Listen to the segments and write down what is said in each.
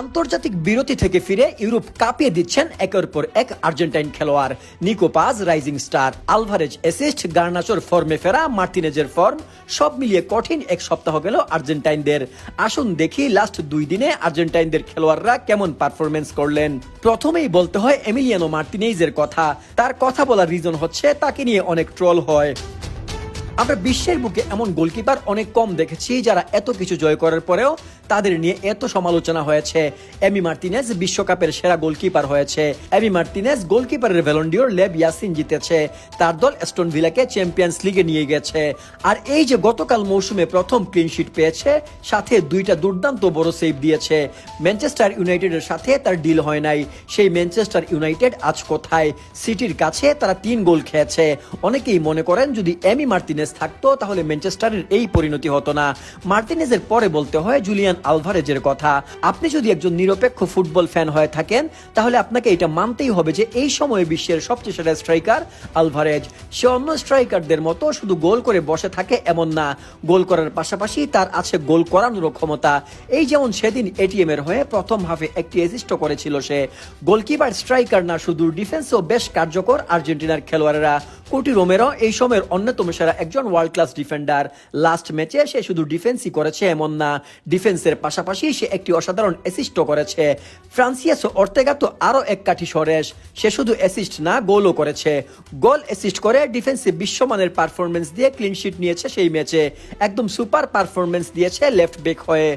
আন্তর্জাতিক বিরতি থেকে ফিরে ইউরোপ কাঁপিয়ে দিচ্ছেন একের পর এক আর্জেন্টাইন খেলোয়াড়। Nico Paz rising star, Alvarez assist, গার্নাচোর ফর্মে ফেরা, মার্টিনেজের ফর্ম, সব মিলিয়ে কঠিন এক সপ্তাহ গেল আর্জেন্টাইনদের। আসুন দেখি লাস্ট দুই দিনে আর্জেন্টাইনদের খেলোয়াড়রা কেমন পারফরমেন্স করলেন। প্রথমেই বলতে হয় এমিলিয়ানো মার্টিনেজের কথা। তার কথা বলার রিজন হচ্ছে তাকে নিয়ে অনেক ট্রল হয়। আমরা বিশ্বের বুকে এমন গোলকিপার অনেক কম দেখেছি যারা এত কিছু জয় করার পরেও তাদের নিয়ে এত সমালোচনা হয়েছে। এমি মার্টিনেজ বিশ্বকাপের সেরা গোলকিপার হয়েছে। এমি মার্টিনেজ গোলকিপারের ভ্যালন্ডিওর লেব ইয়াসিন জিতেছে। তার দল এস্টন ভিলাকে চ্যাম্পিয়ন্স লিগে নিয়ে গেছে। আর এই যে গতকাল মৌসুমে প্রথম ক্লিনশিট পেয়েছে, সাথে দুইটা দুর্দান্ত বড় সেভ দিয়েছে। ম্যানচেস্টার ইউনাইটেডের সাথে তার ডিল হয় নাই। সেই ম্যানচেস্টার ইউনাইটেড আজ কোথায়? সিটির কাছে তারা তিন গোল খেয়েছে। অনেকেই মনে করেন যদি এমি মার্টিনেজ থাকতো, তাহলে ম্যানচেস্টারের এই পরিণতি হতো না। মার্টিনেজের পরে বলতে হয় জুলিয়ান আলভারেজের কথা, আপনি যদি একজন নিরপেক্ষ ফুটবল ফ্যান হয়ে থাকেন, তাহলে আপনাকে এটা মানতেই হবে যে এই সময়ে বিশ্বের সবচেয়ে সেরা স্ট্রাইকার আলভারেজ। সে অন্য স্ট্রাইকারদের মতো শুধু গোল করে বসে থাকে এমন না, গোল করার পাশাপাশি তার আছে গোল করানোর ক্ষমতা। এই যেমন সেদিন এটিএম এর হয়ে প্রথম হাফে একটি অ্যাসিস্ট করেছিল সে। গোলকিপার, স্ট্রাইকার না, শুধু ডিফেন্সও বেশ কার্যকর আর্জেন্টিনার খেলোয়াড়েরা। কোটি রোমেরো এই সময়ের অন্যতম সেরা একজন ওয়ার্ল্ড ক্লাস ডিফেন্ডার লাস্ট ম্যাচে সে শুধু ডিফেন্সই করেছে, এমন না ডিফেন্সের পাশাপাশি সে একটি অসাধারণ অ্যাসিস্টও করেছে। ফ্রান্সিয়াস অর্তেগা তো আরও এক কাঠি সরেশ সে শুধু অ্যাসিস্ট না গোলও করেছে। গোল অ্যাসিস্ট করে ডিফেন্সে বিশ্বমানের পারফরমেন্স দিয়ে ক্লিনশিট নিয়েছে সেই ম্যাচে একদম সুপার পারফরমেন্স দিয়েছে লেফট ব্যাক হয়ে।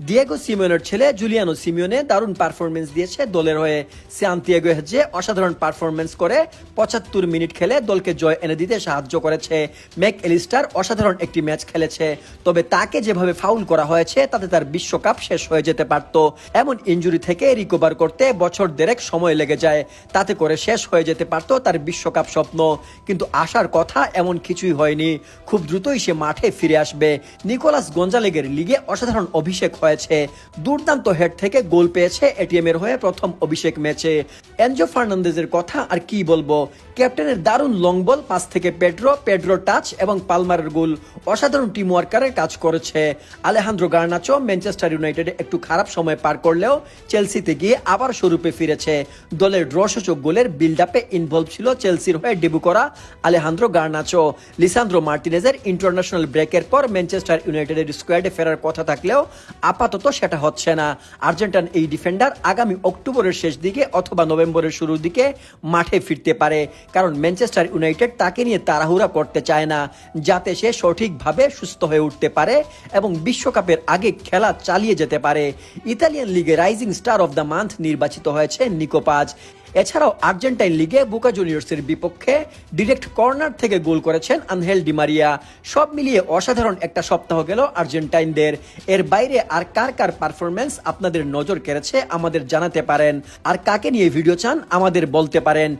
ডিয়েগো সিমিওনের ছেলে জুলিয়ানো সিমিওনে দারুণ পারফরমেন্স দিয়েছে দলের হয়ে। সান্তিয়াগো হেজে অসাধারণ পারফরমেন্স করে, পঁচাত্তর মিনিট খেলে দলকে জয় এনে দিতে সাহায্য করেছে। ম্যাক এলিস্টার অসাধারণ একটি ম্যাচ খেলেছে, তবে তাকে যেভাবে ফাউল করা হয়েছে, তাতে তার বিশ্বকাপ শেষ হয়ে যেতে পারত। এমন ইঞ্জুরি থেকে রিকভার করতে বছর দেড়েক সময় লেগে যায়, তাতে করে শেষ হয়ে যেতে পারত তার বিশ্বকাপ স্বপ্ন। কিন্তু আসার কথা এমন কিছুই হয়নি। খুব দ্রুতই সে মাঠে ফিরে আসবে। নিকোলাস গঞ্জালেগের লিগে অসাধারণ অভিষেক হয়েছে। দুর্দান্ত হেড থেকে গোল পেয়েছে এটিএম এর হয়ে প্রথম অভিষেক ম্যাচে। এনজো ফার্নান্দেজের কথা আর কি বলব? ক্যাপ্টেনের দারুণ লং বল পাস থেকে পেড্রো পেড্রো টাচ এবং পালমারের গোল অসাধারণ টিম ওয়ার্কারের কাজ করেছে। আলেহান্দ্রো গার্নাচো ম্যানচেস্টার ইউনাইটেডে একটু খারাপ সময় পার করলেও চেলসিতে গিয়ে আবার স্বরূপে ফিরেছে। দলের ড্রসূচক গোলের বিল্ড আপে ইনভলভ ছিল চেলসির হয়ে ডেবু করা আলেহান্দ্রো গার্নাচো। লিসান্দ্রো মার্টিনেজের ইন্টারন্যাশনাল ব্রেকের পর ম্যানচেস্টার ইউনাইটেডের স্কোয়াডে ফেরার কথা থাকলেও আপাতত সেটা হচ্ছে না। আর্জেন্টাইন এই ডিফেন্ডার আগামী অক্টোবরের শেষ দিকে অথবা নভেম্বরের শুরুর দিকে মাঠে ফিরতে পারে। কারণ ম্যানচেস্টার ইউনাইটেড তাকে নিয়ে তাড়াহুড়া করতে চায় না, যাতে সে সঠিকভাবে সুস্থ হয়ে উঠতে পারে এবং বিশ্বকাপের আগে খেলা চালিয়ে যেতে পারে। ইতালিয়ান লিগে rising star of the month নির্বাচিত হয়েছে নিকোপাজ। এছাড়াও আর্জেন্টাইন লিগে বুকা জুনিয়র্সের বিপক্ষে ডিরেক্ট কর্নার থেকে গোল করেছেন আনহেল ডিমারিয়া সব মিলিয়ে অসাধারণ একটা সপ্তাহ গেল আর্জেন্টাইনদের। এর বাইরে আর কার কার পারফরমেন্স আপনাদের নজর কেড়েছে আমাদের জানাতে পারেন। আর কাকে নিয়ে ভিডিও চান আমাদের বলতে পারেন।